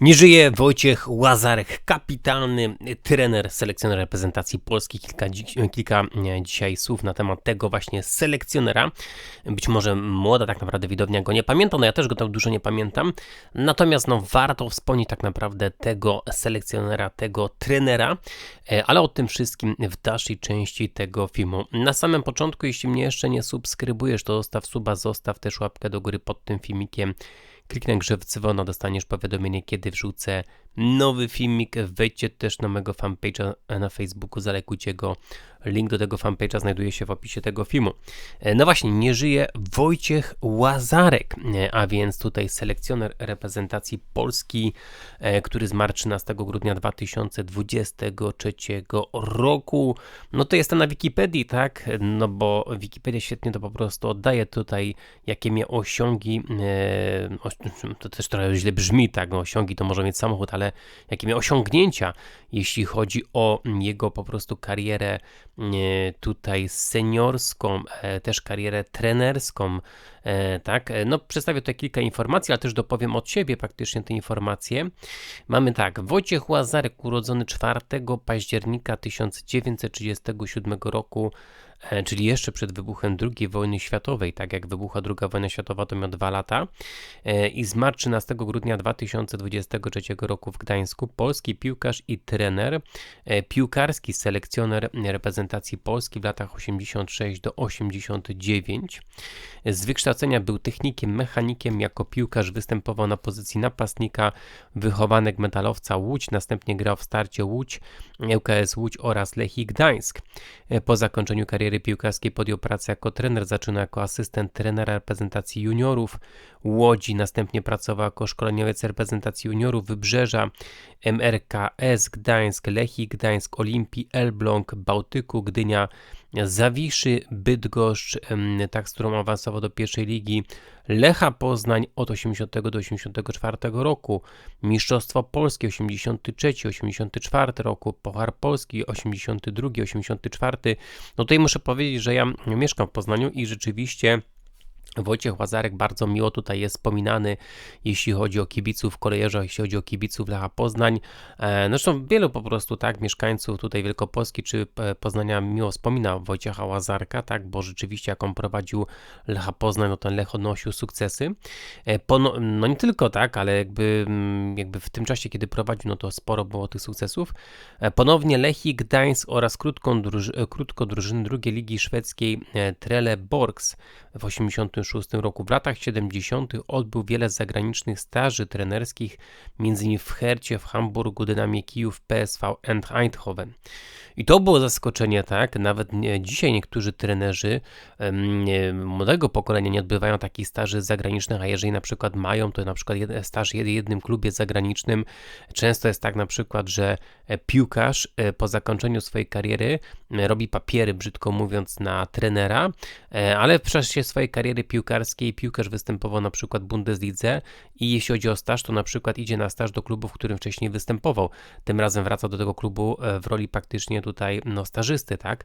Nie żyje Wojciech Łazarek, kapitalny trener, selekcjoner reprezentacji Polski. Kilka, kilka dzisiaj słów na temat tego właśnie selekcjonera. Być może młoda tak naprawdę widownia go nie pamięta, no ja też go tam dużo nie pamiętam. Natomiast no warto wspomnieć tak naprawdę tego selekcjonera, tego trenera, e, ale o tym wszystkim w dalszej części tego filmu. Na samym początku, jeśli mnie jeszcze nie subskrybujesz, to zostaw suba, zostaw też łapkę do góry pod tym filmikiem. Kliknę grze w dzwona, dostaniesz powiadomienie, kiedy wrzucę nowy filmik. Wejdźcie też na mojego fanpage'a na Facebooku, zalekujcie go. Link do tego fanpage'a znajduje się w opisie tego filmu. E, no właśnie, nie żyje Wojciech Łazarek, e, a więc tutaj selekcjoner reprezentacji Polski, e, który zmarł 13 grudnia 2023 roku. No to jest to na Wikipedii, tak? No bo Wikipedia świetnie to po prostu oddaje tutaj, jakie miał osiągi. To też trochę źle brzmi, tak? No, osiągi to może mieć samochód, ale jakie miał osiągnięcia, jeśli chodzi o jego po prostu karierę tutaj seniorską, e, też karierę trenerską, e, tak, no przedstawię tutaj kilka informacji, ale też dopowiem od siebie praktycznie te informacje. Mamy tak, Wojciech Łazarek urodzony 4 października 1937 roku E, czyli jeszcze przed wybuchem II wojny światowej, tak jak wybuchła II wojna światowa, to miał dwa lata e, i zmarł 13 grudnia 2023 roku w Gdańsku, polski piłkarz i trener, e, piłkarski selekcjoner reprezentacji Polski w latach 86 do 89. Z wykształcenia był technikiem, mechanikiem, jako piłkarz występował na pozycji napastnika, wychowanek metalowca Łódź, następnie grał w starcie Łódź, ŁKS Łódź oraz Lechii Gdańsk. Po zakończeniu kariery kariery piłkarskiej podjął pracę jako trener, zaczynał jako asystent trenera reprezentacji juniorów. Łodzi, następnie pracował jako szkoleniowiec reprezentacji juniorów Wybrzeża, MRKS Gdańsk, Lechii Gdańsk, Olimpii, Elbląg, Bałtyku, Gdynia, Zawiszy, Bydgoszcz, tak z którą awansował do pierwszej ligi, Lecha Poznań od 80 do 84 roku, Mistrzostwo Polskie 83, 84 roku, Pochar Polski 82, 84. No tutaj muszę powiedzieć, że ja mieszkam w Poznaniu i rzeczywiście Wojciech Łazarek bardzo miło tutaj jest wspominany, jeśli chodzi o kibiców kolejorza, jeśli chodzi o kibiców Lecha Poznań. E, zresztą wielu po prostu tak mieszkańców tutaj Wielkopolski czy e, Poznania miło wspomina Wojciecha Łazarka, tak, bo rzeczywiście jak on prowadził Lecha Poznań, no ten Lech odnosił sukcesy. E, no, nie tylko tak, ale jakby, mm, jakby w tym czasie, kiedy prowadził, no to sporo było tych sukcesów. Ponownie Lechik, Gdańsk oraz krótką druż krótko drużyny drugiej ligi szwedzkiej Trele Borgs w 80 1996 roku. W latach 70. odbył wiele zagranicznych staży trenerskich, m.in. w Hercie, w Hamburgu, Dynamie Kijów, PSV Eindhoven. I to było zaskoczenie, tak? Nawet dzisiaj niektórzy trenerzy młodego pokolenia nie odbywają takich staży zagranicznych, a jeżeli na przykład mają, to na przykład staż w jednym klubie zagranicznym. Często jest tak na przykład, że e, piłkarz e, po zakończeniu swojej kariery robi papiery, brzydko mówiąc, na trenera, e, ale w czasie swojej kariery piłkarskiej piłkarz występował na przykład w Bundeslidze i jeśli chodzi o staż, to na przykład idzie na staż do klubu, w którym wcześniej występował. Tym razem wraca do tego klubu w roli praktycznie tutaj no, stażysty, tak?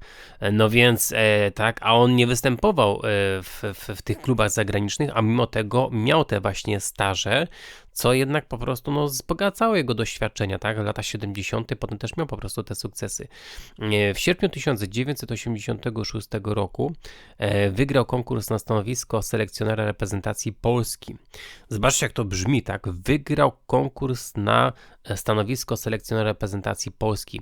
No więc e, tak, a on nie występował e, w, w, w, tych klubach zagranicznych, a mimo tego miał te właśnie staże, co jednak po prostu no, wzbogacało jego doświadczenia, tak? Lata 70. potem też miał po prostu te sukcesy. E, w sierpniu 1986 roku e, wygrał konkurs na stanowisko selekcjonera reprezentacji Polski. Zobaczcie, jak to brzmi, tak? Wygrał konkurs na stanowisko selekcjonera reprezentacji Polski.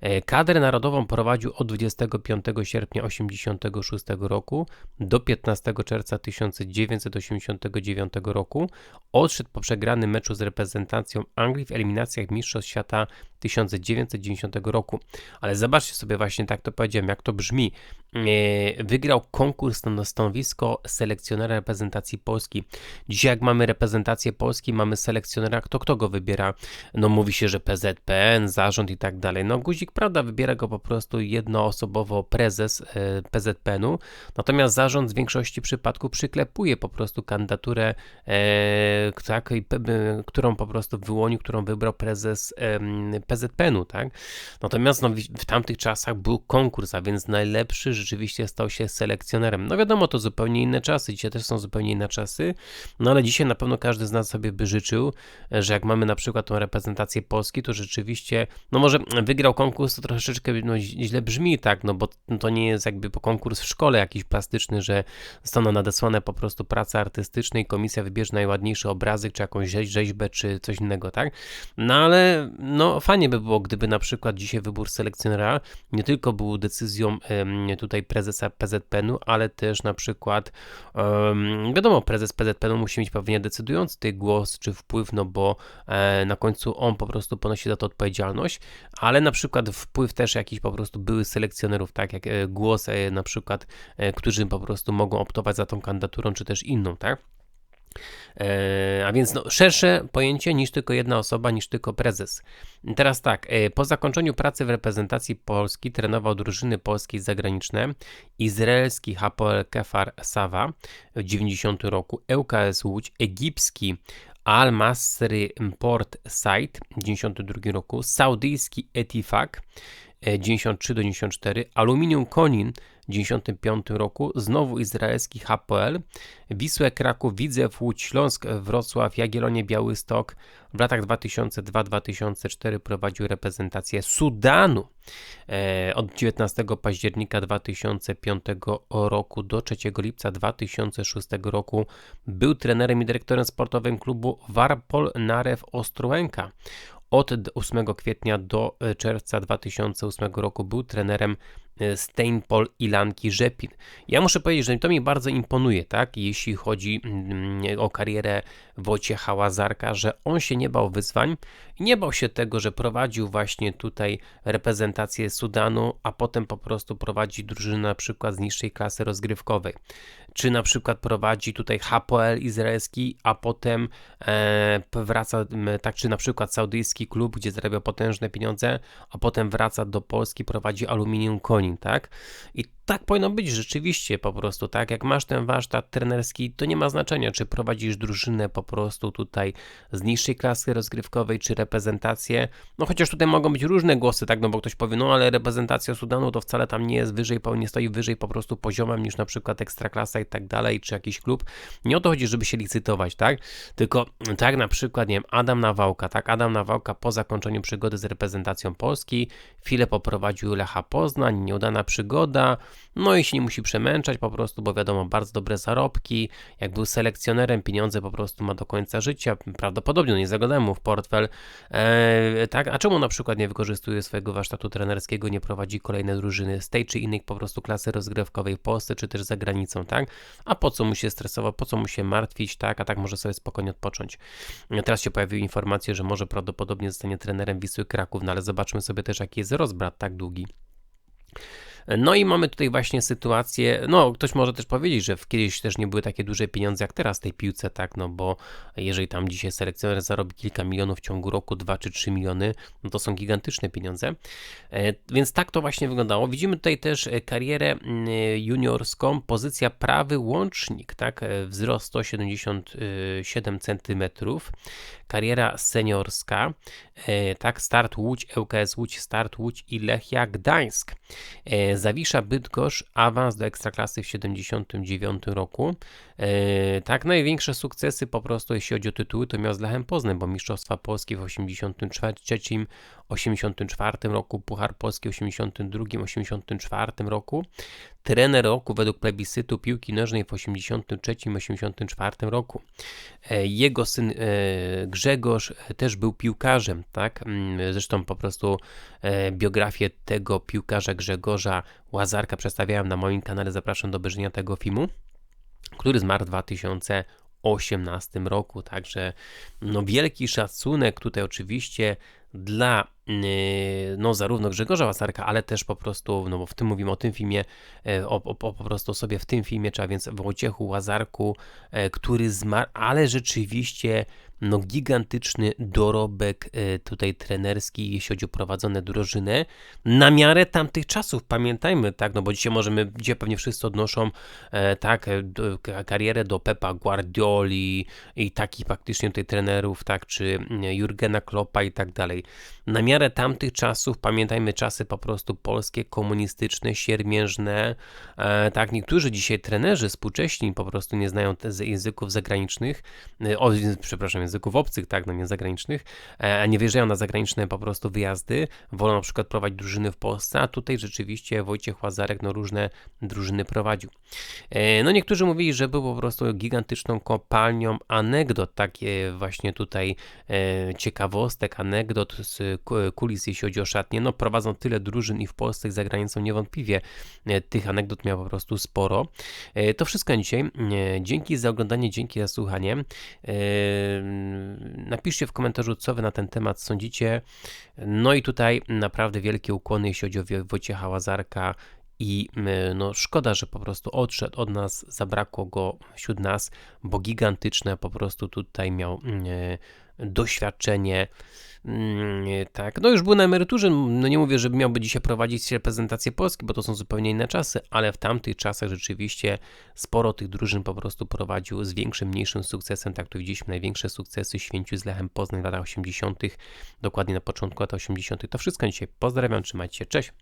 E, kadrę narodową prowadził od 25 sierpnia 1986 roku do 15 czerwca 1989 roku. Odszedł po przegranej wygranym meczu z reprezentacją Anglii w eliminacjach Mistrzostw Świata 1990 roku. Ale zobaczcie sobie właśnie, tak to powiedziałem, jak to brzmi. E, wygrał konkurs na stanowisko selekcjonera reprezentacji Polski. Dzisiaj jak mamy reprezentację Polski, mamy selekcjonera, kto kto go wybiera? No mówi się, że PZPN, zarząd i tak dalej. No guzik, prawda, wybiera go po prostu jednoosobowo prezes e, PZPN-u, natomiast zarząd w większości przypadków przyklepuje po prostu kandydaturę e, tak, którą po prostu wyłonił, którą wybrał prezes PZPN-u, tak? Natomiast no, w, tamtych czasach był konkurs, a więc najlepszy rzeczywiście stał się selekcjonerem. No wiadomo, to zupełnie inne czasy, dzisiaj też są zupełnie inne czasy, no ale dzisiaj na pewno każdy z nas sobie by życzył, że jak mamy na przykład tą reprezentację Polski, to rzeczywiście, no może wygrał konkurs, to troszeczkę no, źle brzmi, tak, no bo to nie jest jakby konkurs w szkole jakiś plastyczny, że zostaną nadesłane po prostu prace artystyczne i komisja wybierze najładniejszy obrazek, czy jakąś rzeźbę, czy coś innego, tak? No ale no fajnie by było, gdyby na przykład dzisiaj wybór selekcjonera nie tylko był decyzją tutaj prezesa PZPN-u, ale też na przykład wiadomo, prezes PZPN-u musi mieć pewnie decydujący głos czy wpływ, no bo e, na końcu on po prostu ponosi za to odpowiedzialność, ale na przykład wpływ też jakiś po prostu były selekcjonerów, tak jak e, głos e, na przykład, którzy po prostu mogą optować za tą kandydaturą, czy też inną, tak? E, a więc no, szersze pojęcie niż tylko jedna osoba, niż tylko prezes. Teraz tak, e, po zakończeniu pracy w reprezentacji Polski trenował drużyny polskie i zagraniczne, izraelski Hapoel Kefar Sawa w 90 roku, ŁKS Łódź, egipski Al-Masry Port Said w 92 roku, saudyjski Etifak 93 do 94, Aluminium Konin w 95 roku, znowu izraelski Hapoel, Wisłę Kraków, Widzew, Łódź, Śląsk, Wrocław, Jagiellonie, Białystok. W latach 2002-2004 prowadził reprezentację Sudanu. E, od 19 października 2005 roku do 3 lipca 2006 roku był trenerem i dyrektorem sportowym klubu Warpol Narew Ostrołęka. Od 8 kwietnia do e, czerwca 2008 roku był trenerem e, Steinpol i Lanki Rzepin. Ja muszę powiedzieć, że to mi bardzo imponuje, tak, jeśli chodzi mm, o karierę Wojciecha Łazarka, że on się nie bał wyzwań nie bał się tego, że prowadził właśnie tutaj reprezentację Sudanu, a potem po prostu prowadzi drużynę na przykład z niższej klasy rozgrywkowej. Czy na przykład prowadzi tutaj Hapoel izraelski, a potem e, wraca, tak czy na przykład saudyjski klub, gdzie zarabia potężne pieniądze, a potem wraca do Polski, prowadzi Aluminium Konin, tak? I tak powinno być rzeczywiście po prostu, tak? Jak masz ten warsztat trenerski, to nie ma znaczenia, czy prowadzisz drużynę po prostu tutaj z niższej klasy rozgrywkowej, czy reprezentację. No chociaż tutaj mogą być różne głosy, tak? No bo ktoś powie, no ale reprezentacja Sudanu to wcale tam nie jest wyżej, nie stoi wyżej po prostu poziomem niż na przykład ekstraklasa i tak dalej, czy jakiś klub. Nie o to chodzi, żeby się licytować, tak? Tylko tak na przykład, nie wiem, Adam Nawałka, tak? Adam Nawałka po zakończeniu przygody z reprezentacją Polski, chwilę poprowadził Lecha Poznań, nieudana przygoda, no i się nie musi przemęczać po prostu, bo wiadomo, bardzo dobre zarobki, jak był selekcjonerem, pieniądze po prostu ma do końca życia, prawdopodobnie no nie zagadałem mu w portfel, eee, tak, a czemu na przykład nie wykorzystuje swojego warsztatu trenerskiego, nie prowadzi kolejnej drużyny z tej czy innej po prostu klasy rozgrywkowej w Polsce, czy też za granicą, tak, a po co mu się stresować, po co mu się martwić, tak, a tak może sobie spokojnie odpocząć. Teraz się pojawiły informacje, że może prawdopodobnie zostanie trenerem Wisły Kraków, no ale zobaczmy sobie też, jaki jest rozbrat tak długi. No i mamy tutaj właśnie sytuację, no ktoś może też powiedzieć, że kiedyś też nie były takie duże pieniądze jak teraz tej piłce, tak, no bo jeżeli tam dzisiaj selekcjoner zarobi kilka milionów w ciągu roku, dwa czy trzy miliony, no to są gigantyczne pieniądze. E, więc tak to właśnie wyglądało. Widzimy tutaj też e, karierę juniorską, pozycja prawy łącznik, tak, e, wzrost 177 cm, kariera seniorska, tak, start Łódź, ŁKS Łódź, start Łódź i Lechia Gdańsk. Zawisza Bydgoszcz, awans do Ekstraklasy w 79 roku. E, tak, największe sukcesy po prostu, jeśli chodzi o tytuły, to miał z Lechem Poznań, bo Mistrzostwa Polskie w 83, 84 roku, Puchar Polski w 82, 84 roku. Trener roku według plebiscytu piłki nożnej w 83, 84 roku. E, jego syn e, Grzegorz też był piłkarzem, tak? Mm, zresztą po prostu biografię tego piłkarza Grzegorza Łazarka przedstawiałem na moim kanale, zapraszam do obejrzenia tego filmu który zmarł w 2018 roku. Także no wielki szacunek tutaj oczywiście dla no zarówno Grzegorza Łazarka, ale też po prostu, no bo w tym mówimy o tym filmie, e, o, o, o po prostu sobie w tym filmie, czy a więc Wojciechu Łazarku, e, który zmarł, ale rzeczywiście no gigantyczny dorobek e, tutaj trenerski, jeśli chodzi o prowadzone drużyny, na miarę tamtych czasów, pamiętajmy, tak, no bo dzisiaj możemy, gdzie pewnie wszyscy odnoszą, tak, karierę do Pepa Guardioli i takich faktycznie tutaj trenerów, tak, czy Jurgena Kloppa i tak dalej. Na miarę tamtych czasów, pamiętajmy czasy po prostu polskie, komunistyczne, siermiężne, tak, niektórzy dzisiaj trenerzy współcześni po prostu nie znają języków zagranicznych, o, przepraszam, języków obcych, tak, no nie zagranicznych, e, a nie wyjeżdżają na zagraniczne po prostu wyjazdy, wolą na przykład prowadzić drużyny w Polsce, a tutaj rzeczywiście Wojciech Łazarek no różne drużyny prowadził. E, no niektórzy mówili, że był po prostu gigantyczną kopalnią anegdot, takie właśnie tutaj e, ciekawostek, anegdot z kulis, jeśli chodzi o szatnie, no prowadzą tyle drużyn i w Polsce i za granicą niewątpliwie tych anegdot miał po prostu sporo. To wszystko dzisiaj. Dzięki za oglądanie, dzięki za słuchanie. Napiszcie w komentarzu, co wy na ten temat sądzicie. No i tutaj naprawdę wielkie ukłony, jeśli chodzi o Wojciecha Łazarka. I no, szkoda, że po prostu odszedł od nas, zabrakło go wśród nas, bo gigantyczne po prostu tutaj miał doświadczenie. Mm, tak, no już był na emeryturze, no nie mówię, że miałby dzisiaj prowadzić reprezentację Polski, bo to są zupełnie inne czasy, ale w tamtych czasach rzeczywiście sporo tych drużyn po prostu prowadził z większym, mniejszym sukcesem, tak tu widzieliśmy największe sukcesy święciu z Lechem Poznań w latach 80., dokładnie na początku lat 80. To wszystko dzisiaj, pozdrawiam, trzymajcie się, cześć!